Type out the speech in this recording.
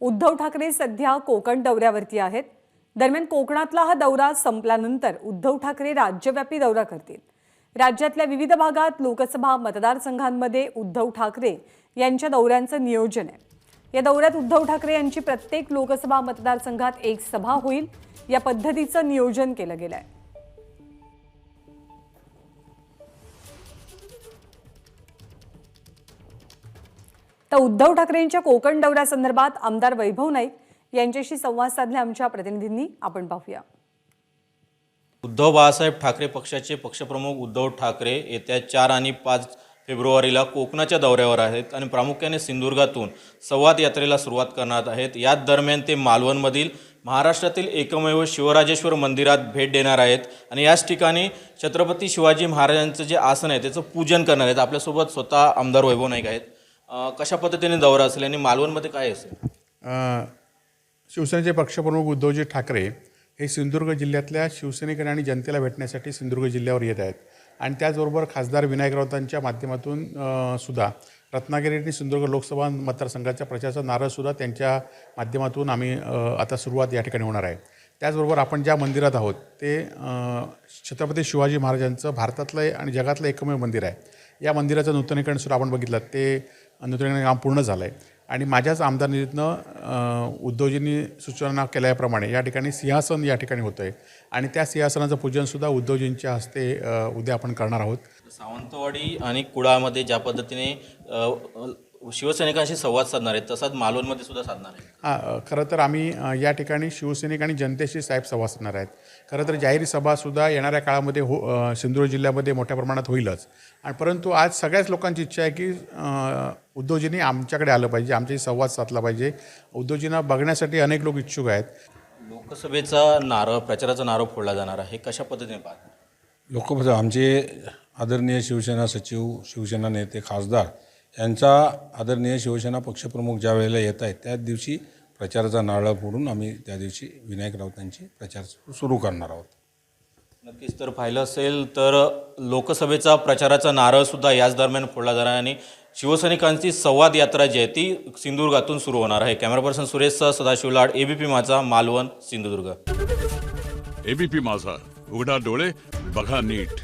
उद्धव ठाकरे सध्या कोकण दौऱ्यावरती आहेत. दरम्यान कोकणातला हा दौरा संपल्यानंतर उद्धव ठाकरे राज्यव्यापी दौरा करतील. राज्यातल्या विविध भागात लोकसभा मतदारसंघांमध्ये उद्धव ठाकरे यांच्या दौऱ्यांचं नियोजन आहे. या दौऱ्यात उद्धव ठाकरे यांची प्रत्येक लोकसभा मतदारसंघात एक सभा होईल. या पद्धतीचं नियोजन केलं गेलं आहे तर उद्धव ठाकरेंच्या कोकण दौऱ्यासंदर्भात आमदार वैभव नाईक यांच्याशी संवाद साधल्या आमच्या प्रतिनिधींनी. आपण पाहूया. उद्धव बाळासाहेब ठाकरे पक्षाचे पक्षप्रमुख उद्धव ठाकरे येत्या चार आणि पाच फेब्रुवारीला कोकणाच्या दौऱ्यावर आहेत आणि प्रामुख्याने सिंधुदुर्गातून संवाद यात्रेला सुरुवात करणार आहेत. याच दरम्यान ते मालवणमधील महाराष्ट्रातील एकमेव शिवराजेश्वर मंदिरात भेट देणार आहेत आणि याच ठिकाणी छत्रपती शिवाजी महाराजांचं जे आसन आहे त्याचं पूजन करणार आहेत. आपल्यासोबत स्वतः आमदार वैभव नाईक आहेत. कशा पद्धतीने दौरा असेल आणि मालवणमध्ये काय असेल? शिवसेनेचे पक्षप्रमुख उद्धवजी ठाकरे हे सिंधुदुर्ग जिल्ह्यातल्या शिवसैनिक आणि जनतेला भेटण्यासाठी सिंधुदुर्ग जिल्ह्यावर येत आहेत. आणि त्याचबरोबर खासदार विनायक राऊतांच्या माध्यमातून सुद्धा रत्नागिरी आणि सिंधुदुर्ग लोकसभा मतदारसंघाच्या प्रचाराचा नारळसुद्धा त्यांच्या माध्यमातून आम्ही आता सुरुवात या ठिकाणी होणार आहे. त्याचबरोबर आपण ज्या मंदिरात आहोत ते छत्रपती शिवाजी महाराजांचं भारतातलं आणि जगातलं एकमेव मंदिर आहे. या मंदिराचं नूतनीकरण सुद्धा आपण बघितलं. ते नूतनीकरण काम पूर्ण झालं आहे आणि माझ्याच आमदार निधीतनं उद्धवजींनी सूचना केल्याप्रमाणे या ठिकाणी सिंहासन या ठिकाणी होतं आहे आणि त्या सिंहासनाचं पूजनसुद्धा उद्धवजींच्या हस्ते उद्या आपण करणार आहोत. सावंतवाडी आणि कुळामध्ये ज्या पद्धतीने शिवसैनिकांशी संवाद साधणार आहेत तसाच मालवणमध्ये सुद्धा साधणार आहे हां खरं तर आम्ही या ठिकाणी शिवसैनिक आणि जनतेशी साहेब संवाद साधणार आहेत. खरं तर जाहीर सभासुद्धा येणाऱ्या काळामध्ये हो सिंधुदुर्ग जिल्ह्यामध्ये मोठ्या प्रमाणात होईलच. आणि परंतु आज सगळ्याच लोकांची इच्छा आहे की अ, उद्धवजींनी आमच्याकडे आलं पाहिजे आमच्याशी संवाद साधला पाहिजे. उद्धवजींना बघण्यासाठी अनेक लोक इच्छुक आहेत. लोकसभेचा नारळ प्रचाराचा नारळ फोडला जाणार आहे कशा पद्धतीने पाहता? लोकप्रसा आमचे आदरणीय शिवसेना सचिव शिवसेना नेते खासदार यांचा आदरणीय शिवसेना पक्षप्रमुख ज्या वेळेला येत आहेत त्याच दिवशी प्रचाराचा नारळ फोडून आम्ही त्या दिवशी विनायक राऊतांची प्रचार सुरू करणार आहोत. नक्कीच तर पाहिलं असेल तर लोकसभेचा प्रचाराचा नारळ सुद्धा याच दरम्यान फोडला जाणार आहे आणि शिवसैनिकांची संवाद यात्रा जी आहे ती सिंधुदुर्गातून सुरू होणार आहे. कॅमेरा पर्सन सुरेश सह सदाशिव लाड एबीपी माझा मालवण सिंधुदुर्ग. एबीपी माझा उघडा डोळे बघा नीट.